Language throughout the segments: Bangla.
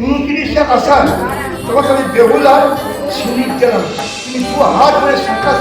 উনত্রিশে আষাঢ় তোমাকে আমি বেহুলার দিলাম তুমি দু হাত ধরে শাখা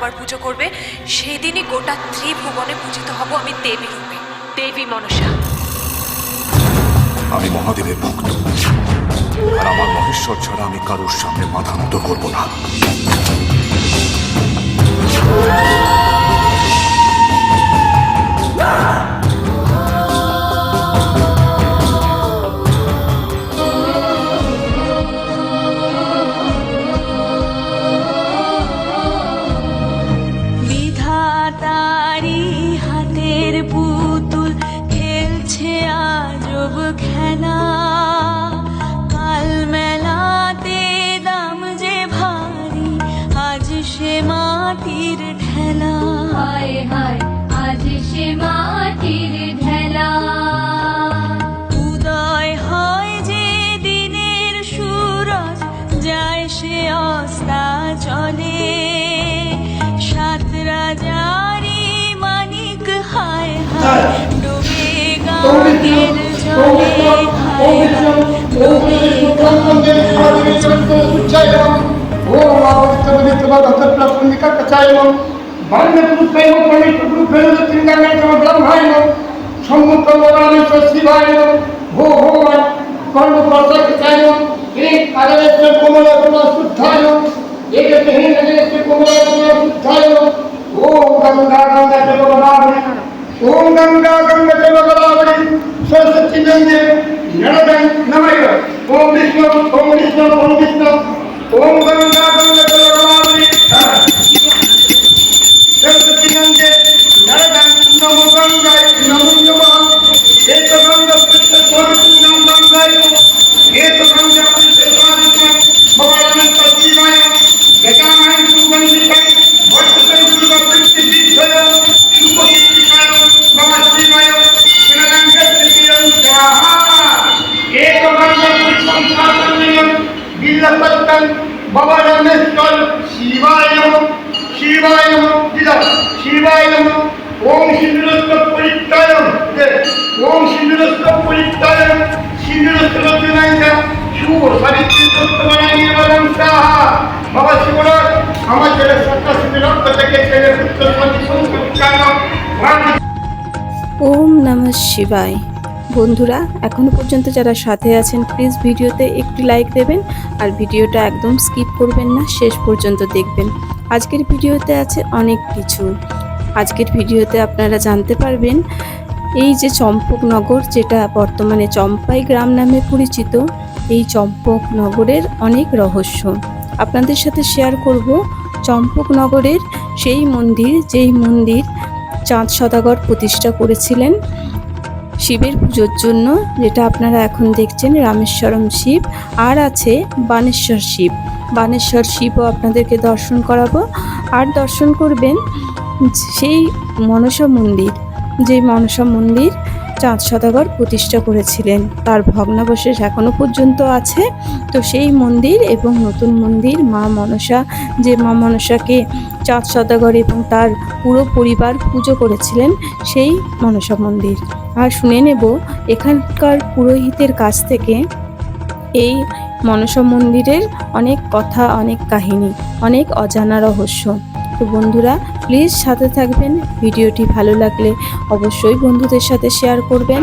বার পুজো করবে সেদিনই গোটা ত্রিভুবনে পূজিত হব আমি দেবী রূপে। দেবী মনসা। আমি মহাদেবের ভক্ত। আর আমার মহেশ্বর ছাড়া আমি কারোর সামনে মাথা মতো করব না! বিধাতারি হাতের পুতুল খেলছে আজব খেলা। কাল মেলাতে দাম যে ভারী, আজ সে মাটির ঠেলা। হায় হায়, আজ সে মাটির হায় হায় ডুবে গানের জলে হায় হায় ডুবে গানের শিবায় ভো ভগবান কর্ণ প্রসাদ চাইব এক আদালতের কোমল শুদ্ধায় এক হিন কোমল শুদ্ধায় ওম গঙ্গা গঙ্গা দেব গোদাবরী ওম গঙ্গা গঙ্গা দেব গোদাবরী সরস্বতী গঙ্গে নরদং নময় ওম বিষ্ণু ওম বিষ্ণু ওম বিষ্ণু ওম গঙ্গা গঙ্গা দেব গোদাবরী সরস্বতী গঙ্গে নরদং নম গঙ্গায় নমো নমঃ এক গঙ্গা পুত্র স্বরূপ নাম গঙ্গায় এক গঙ্গা পুত্র স্বরূপ ভগবান শিবায় গজানন সুগন্ধিকায় ভট্টকর দুর্গা পুত্র বিদ্যয় সুপকীর্তিকায় নমঃ শিবায় গণগঙ্গা তৃতীয় স্বাহা এক গঙ্গা পুত্র সংসারণীয় বিল্লপত্তন বাবা রামেশ্বর শিবায় নমঃ শিবায় নমঃ দিদা শিবায় নমঃ ওম সিন্ধুরস্ত পরিত্রায়ম ওম সিন্ধুরস্ত পরিত্রায়ম সিন্ধুরস্ত রচনাইকা শুভ সাবিত্রী দত্তমানা নির্বাচন সাহা বাবা শিবরাজ আমার ছেলে সত্যাশ্রী রক্ত থেকে ছেলে পুত্র সতী সংস্কৃত ওম নমঃ শিবায়। বন্ধুরা, এখনও পর্যন্ত যারা সাথে আছেন প্লিজ ভিডিওতে একটি লাইক দেবেন আর ভিডিওটা একদম স্কিপ করবেন না, শেষ পর্যন্ত দেখবেন। আজকের ভিডিওতে আছে অনেক কিছু। আজকের ভিডিওতে আপনারা জানতে পারবেন, এই যে চম্পকনগর যেটা বর্তমানে চম্পাই গ্রাম নামে পরিচিত, এই চম্পকনগরের অনেক রহস্য। আপনাদের সাথে শেয়ার করব চম্পকনগরের সেই মন্দির, যেই মন্দির চাঁদ সদাগর প্রতিষ্ঠা করেছিলেন। শিবের পুজোর জন্য, যেটা আপনারা এখন দেখছেন, রামেশ্বরম শিব। আর আছে বানেশ্বর শিব। বানেশ্বর শিবও আপনাদেরকে দর্শন করাবো। আর দর্শন করবেন সেই মনসা মন্দির, যেই মনসা মন্দির চাঁদ সদাগর প্রতিষ্ঠা করেছিলেন। তার ভগ্নাবশেষ এখনও পর্যন্ত আছে। তো সেই মন্দির এবং নতুন মন্দির মা মনসা, যে মা মনসাকে চাঁদ সদাগর এবং তার পুরো পরিবার পুজো করেছিলেন সেই মনসা মন্দির। আর শুনে নেব, এখানকার পুরোহিতের কাছ থেকে এই মনসা মন্দিরের অনেক কথা, অনেক কাহিনী, অনেক অজানা রহস্য। তো বন্ধুরা প্লিজ সাথে থাকবেন। ভিডিওটি ভালো লাগলে অবশ্যই বন্ধুদের সাথে শেয়ার করবেন।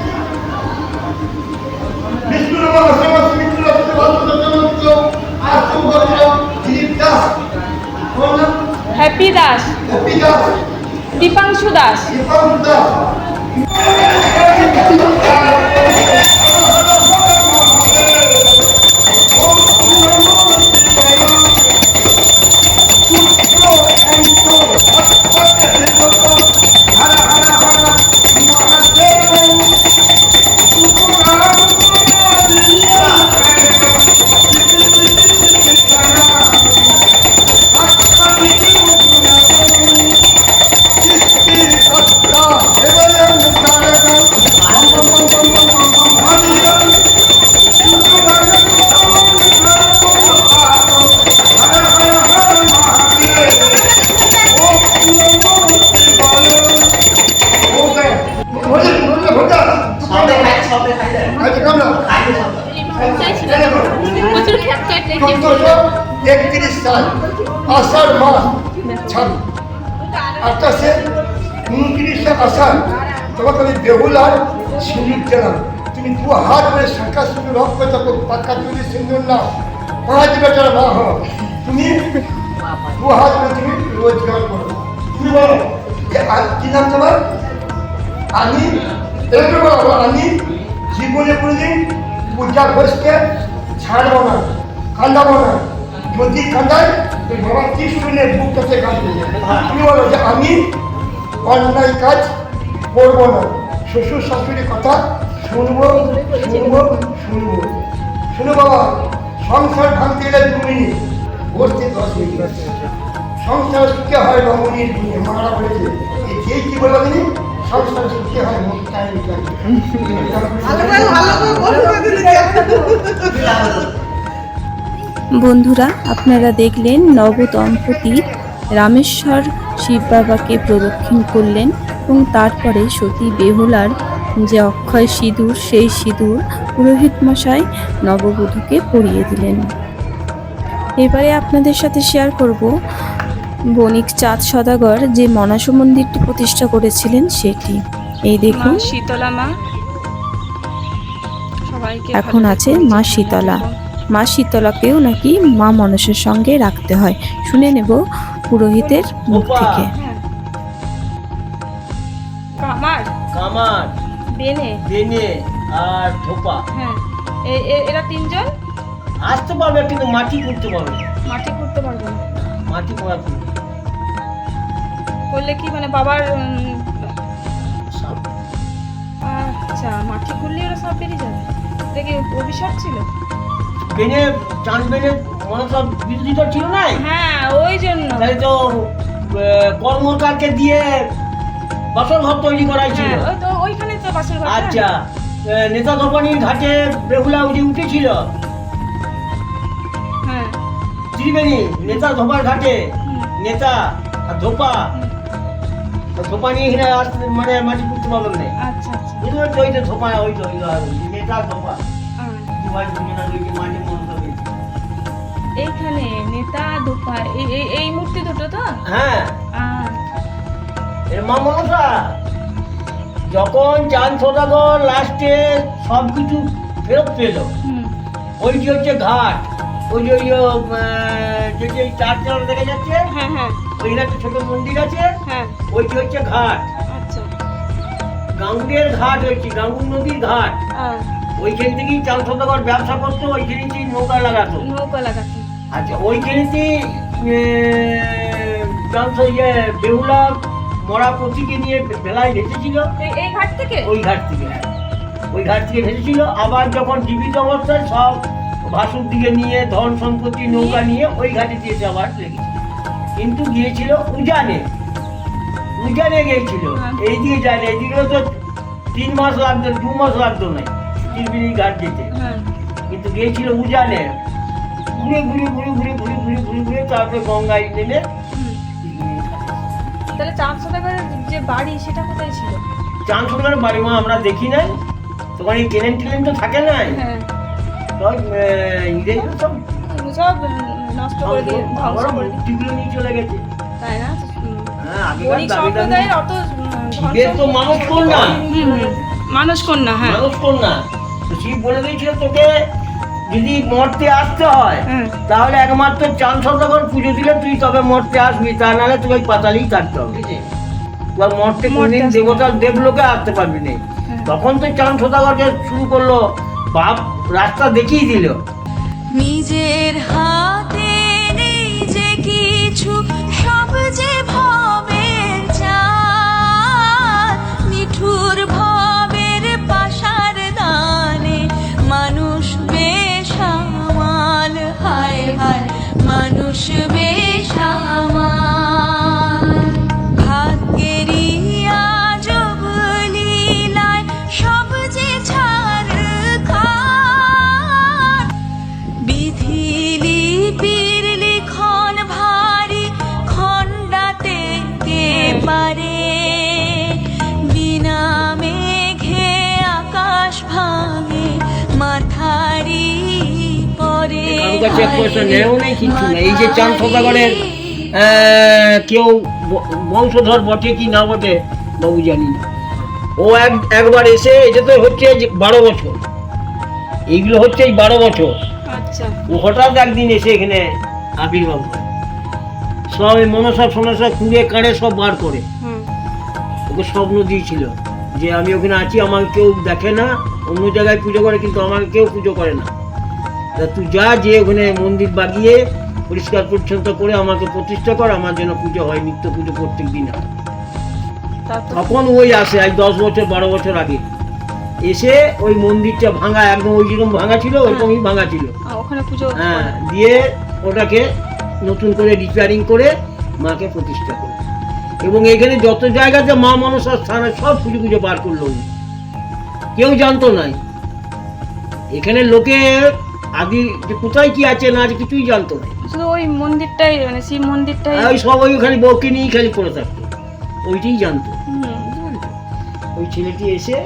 হ্যাপি দাস দীপাংশু দাস দীপাংশু দাস সিঁদুর দিলাম তুমি দু হাত ধরে শাখা সিঁদুর রক্ত যখন পাক্কা তুলি সিঁদুর নাও। পাঁচ বেটার মা হও। তুমি দু হাত ধরে তুমি রোজগার করো। তুমি বলো কি নাম তোমার? আমি একটু বলো আমি জীবনে কোনোদিন পূজা ঘোষকে ছাড়বো না, কান্দাবো না। যদি কান্দায় তো বাবা কি শুনে বুকটাতে কাঁদবে? তুমি বলো যে আমি অন্যায় কাজ করব না। শ্বশুর শাশুড়ির কথা শুনব শুনব শুনব। শুনো বাবা সংসার ভাঙতে গেলে দু মিনিট বসতে দশ মিনিট। সংসার সুখে হয় রমণীর গুণে মারা বলেছে এই যে কি বলব তিনি সংসার সুখে হয় বন্ধুরা আপনারা দেখলেন নবদম্পতি রামেশ্বর শিব বাবাকে প্রদক্ষিণ করলেন। এবং তারপরে সতী বেহুলার যে অক্ষয় সিঁদুর সেই সিঁদুর পুরোহিত মশাই নববধূকে পরিয়ে দিলেন। এবারে আপনাদের সাথে শেয়ার করব বণিক চাঁদ সদাগর যে মনসা মন্দিরটি প্রতিষ্ঠা করেছিলেন সেটি। এই দেখুন। শীতলা মা। এখন আছে মা শীতলা। মা শীতলাকেও নাকি মা মনসের সঙ্গে রাখতে হয়। শুনে নেব পুরোহিতের মুখ থেকে। কামার বেনে। বেনে আর ধোপা। হ্যাঁ এরা তিনজন? আসতে পারবে কিন্তু মাটি করতে পারবে মাটি করতে পারবে না। মাটি করা করলে কি মানে বাবার আচ্ছা মাটি করলে ওরা সব বেরিয়ে যাবে? দেখে অভিশাপ ছিল? বেনে চাঁদ বেনে মনে বিরোধী দল ছিল না হ্যাঁ ওই জন্য। তাই তো কর্মকারকে দিয়ে বাসন ঘর তৈরি করাই ছিল হ্যাঁ ওই তো ওইখানে তো বাসের ঘর আচ্ছা নেতা দোকানির ঘাটে বেহুলা উঠে উঠেছিল। হ্যাঁ। ত্রিবেণী নেতা ধোপার ঘাটে নেতা আর ধোপা। তো ধোপা নিয়ে এখানে আসতে মানে মাটি করতে পারবেন না। আচ্ছা আচ্ছা। বুঝতে পারছ ওই যে ধোপা ওই তো নেতা ধোপা। হবে। এইখানে নেতা দোপা এই মূর্তি দুটো তো? হ্যাঁ। এর মা মনসা যখন চাঁদ সদাগর লাস্টে সব কিছু ফেরত পেল হুম। ওইটি হচ্ছে ঘাট ওই যে ওই যে, যে যে চার চার দেখা যাচ্ছে হ্যাঁ হ্যাঁ। ওইখানে একটা ছোট মন্দির আছে হ্যাঁ। ওইটি হচ্ছে ঘাট। আচ্ছা। গাঙ্গুরের ঘাট হয়েছে গাঙ্গুর নদীর ঘাট। ওইখান থেকেই চাঁদ সদাগর ব্যবসা করতো ওইখানেই নৌকা লাগাতো। নৌকা লাগাতে। আচ্ছা ওইখানেতেই চাঁদ ইয়ে বেহুলা মরা পতিকে নিয়ে বেলায় ভেসেছিল। এই এই ঘাট থেকে? ওই ঘাট থেকে হ্যাঁ। ওই ঘাট থেকে ভেসেছিল। আবার যখন জীবিত অবস্থায় সব ভাসুর দিকে নিয়ে ধন সম্পত্তি নৌকা নিয়ে ওই ঘাটে দিয়েছে আবার লেগেছে কিন্তু গিয়েছিল উজানে। উজানে গিয়েছিল। হ্যাঁ। এই দিকে যায় এইদিকে তো তিন মাস লাগতো দু মাস লাগতো না ত্রিবেণী ঘাট যেতে। হ্যাঁ। কিন্তু গিয়েছিল উজানে। ঘুরে ঘুরে ঘুরে ঘুরে ঘুরে ঘুরে ঘুরে ঘুরে তারপরে গঙ্গায় নেমে। তাহলে চাঁদ সদাগরের যে বাড়ি সেটা কোথায় ছিল? বাড়ি মা আমরা দেখি নাই। তোমার এই ট্রেন ট্রেন তো থাকে নাই? হ্যাঁ। সব ইংরেজরা সব সব নষ্ট করে দিয়ে ধ্বংস করে দিয়ে। মূর্তিগুলো নিয়ে চলে গেছে। তাই না? হ্যাঁ মানুষ কন্যা হ্যাঁ। মানুষ কন্যা। তো শিব বলে দিয়েছিল তোকে যদি মরতে আসতে হয় তাহলে একমাত্র চাঁদ সদাগর পুজো দিলে তুই তবে মরতে আসবি তা নাহলে তুই ওই পাতালেই কাটতে হবে। এবার মরতে কোনদিন দেবতা দেবতার দেবলোকে আসতে পারবি না তখন তো চাঁদ সদাগরকে শুরু করল বাপ রাস্তা দেখিয়ে দিল। নিজের হাতে কাছে পয়সা নেও নেই কিচ্ছু নেই এই যে সদাগরের কেউ বংশধর বটে কি না বটে বাবু জানি না। ও এক একবার এসে এটা তো হচ্ছে বারো বছর। এইগুলো হচ্ছে এই বারো বছর। আচ্ছা। ও হঠাৎ একদিন এসে এখানে আবির্ভাব হয়। সব এই মনসা ফনসা কুড়ে কাড়ে সব বার করে। ওকে স্বপ্ন দিয়েছিল যে আমি ওখানে আছি আমাকে কেউ দেখে না অন্য জায়গায় পুজো করে কিন্তু আমাকে কেউ পুজো করে না। তা তুই যা যে ওখানে মন্দির বাগিয়ে পরিষ্কার পরিচ্ছন্ন করে আমাকে প্রতিষ্ঠা কর আমার জন্য পুজো হয় নিত্য পুজো প্রত্যেক দিন হয় তখন ওই আসে আজ দশ বছর বারো বছর আগে। এসে ওই মন্দিরটা ভাঙা একদম ওই যেরকম ভাঙা ছিল ওইরকমই ভাঙা ছিল। হ্যাঁ দিয়ে ওটাকে নতুন করে রিপেয়ারিং করে মাকে প্রতিষ্ঠা করে এবং এখানে যত জায়গাতে মা মনসার স্থানে সব পুজো পুজো বার করল কেউ জানতো নাই। এখানে লোকে আদি যে কোথায় কি আছে না আছে কিছুই জানতো না। শুধু ওই মন্দিরটাই মানে শিব মন্দিরটাই। ওই সবাই ওখানে বউকে নিয়েই খালি পড়ে থাকতো। ওইটাই জানতো। ওই ছেলেটি এসে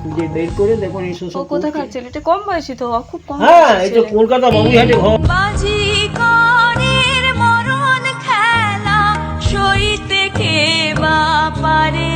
খুঁজে বের করে দেখুন এই ও সব কোথাকার ছেলেটা? কম বয়সী তো খুব কম হ্যাঁ এই তো কলকাতা বাবুইহাটে ঘর। বাজি করের মরণ খেলা সইতে কে বা পারে?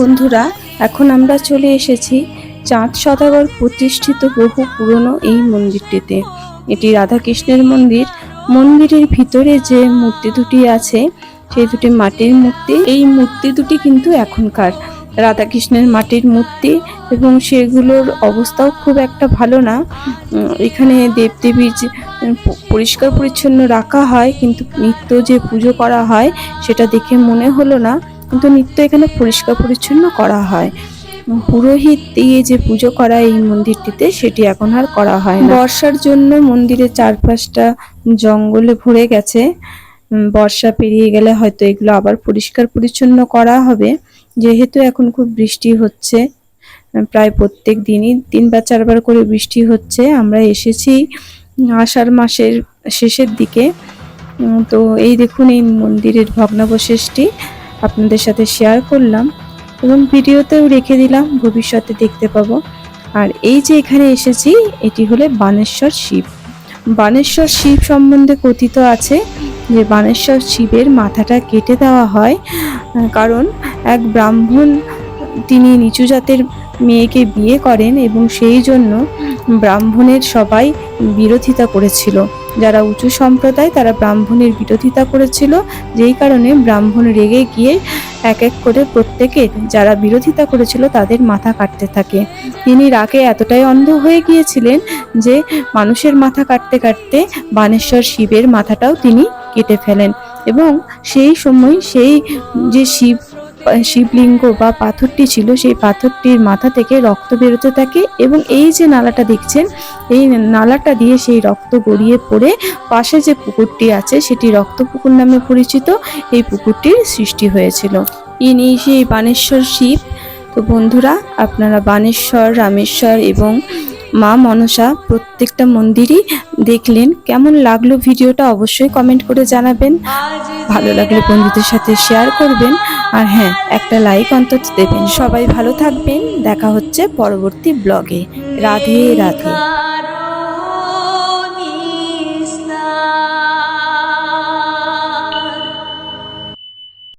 বন্ধুরা, এখন আমরা চলে এসেছি চাঁদ সদাগর প্রতিষ্ঠিত বহু পুরনো এই মন্দিরটিতে। এটি রাধাকৃষ্ণের মন্দির। মন্দিরের ভিতরে যে মূর্তি দুটি আছে, সেই দুটি মাটির মূর্তি। এই মূর্তি দুটি কিন্তু এখনকার। রাধাকৃষ্ণের মাটির মূর্তি এবং সেগুলোর অবস্থাও খুব একটা ভালো না। এখানে দেবদেবীর পরিষ্কার পরিচ্ছন্ন রাখা হয়, কিন্তু নিত্য যে পুজো করা হয়, সেটা দেখে মনে হলো না। কিন্তু নিত্য এখানে পরিষ্কার পরিচ্ছন্ন করা হয়। পুরোহিত দিয়ে যে পুজো করা এই মন্দিরটিতে সেটি এখন আর করা হয় বর্ষার জন্য মন্দিরের চারপাশটা জঙ্গলে ভরে গেছে। বর্ষা পেরিয়ে গেলে হয়তো এগুলো আবার পরিষ্কার পরিচ্ছন্ন করা হবে। যেহেতু এখন খুব বৃষ্টি হচ্ছে প্রায় প্রত্যেক দিনই তিন বা চারবার করে বৃষ্টি হচ্ছে। আমরা এসেছি আষাঢ় মাসের শেষের দিকে। তো এই দেখুন এই মন্দিরের ভগ্নাবশেষটি। আপনাদের সাথে শেয়ার করলাম এবং ভিডিওতেও রেখে দিলাম, ভবিষ্যতে দেখতে পাবো। আর এই যে এখানে এসেছি, এটি হলো বানেশ্বর শিব। বানেশ্বর শিব সম্বন্ধে কথিত আছে যে বানেশ্বর শিবের মাথাটা কেটে দেওয়া হয়, কারণ এক ব্রাহ্মণ তিনি নিচু জাতের মেয়েকে বিয়ে করেন এবং সেই জন্য ব্রাহ্মণের সবাই বিরোধিতা করেছিল। যারা উঁচু সম্প্রদায়, তারা ব্রাহ্মণের বিরোধিতা করেছিল। যেই কারণে ব্রাহ্মণ রেগে গিয়ে এক এক করে প্রত্যেকের যারা বিরোধিতা করেছিল, তাদের মাথা কাটতে থাকে। তিনি রাগে এতটাই অন্ধ হয়ে গিয়েছিলেন যে, মানুষের মাথা কাটতে কাটতে বানেশ্বর শিবের মাথাটাও তিনি কেটে ফেলেন। এবং সেই সময় সেই যে শিব শিবলিঙ্গ বা পাথরটি ছিল, সেই পাথরটির মাথা থেকে রক্ত বেরোতে থাকে এবং এই যে নালাটা দেখছেন, এই নালাটা দিয়ে সেই রক্ত গড়িয়ে পড়ে পাশে যে পুকুরটি আছে, সেটি রক্তপুকুর নামে পরিচিত। এই পুকুরটির সৃষ্টি হয়েছিল। ইনি সেই বানেশ্বর শিব। তো বন্ধুরা, আপনারা বানেশ্বর, রামেশ্বর এবং মা মনসা প্রত্যেকটা মন্দিরই দেখলেন। কেমন লাগল ভিডিওটা অবশ্যই কমেন্ট করে জানাবেন। ভালো লাগলে বন্ধুদের সাথে শেয়ার করবেন। আর হ্যাঁ একটা লাইক অন্তত দেবেন। সবাই ভালো থাকবেন। দেখা হচ্ছে পরবর্তী ব্লগে রাধে রাধে।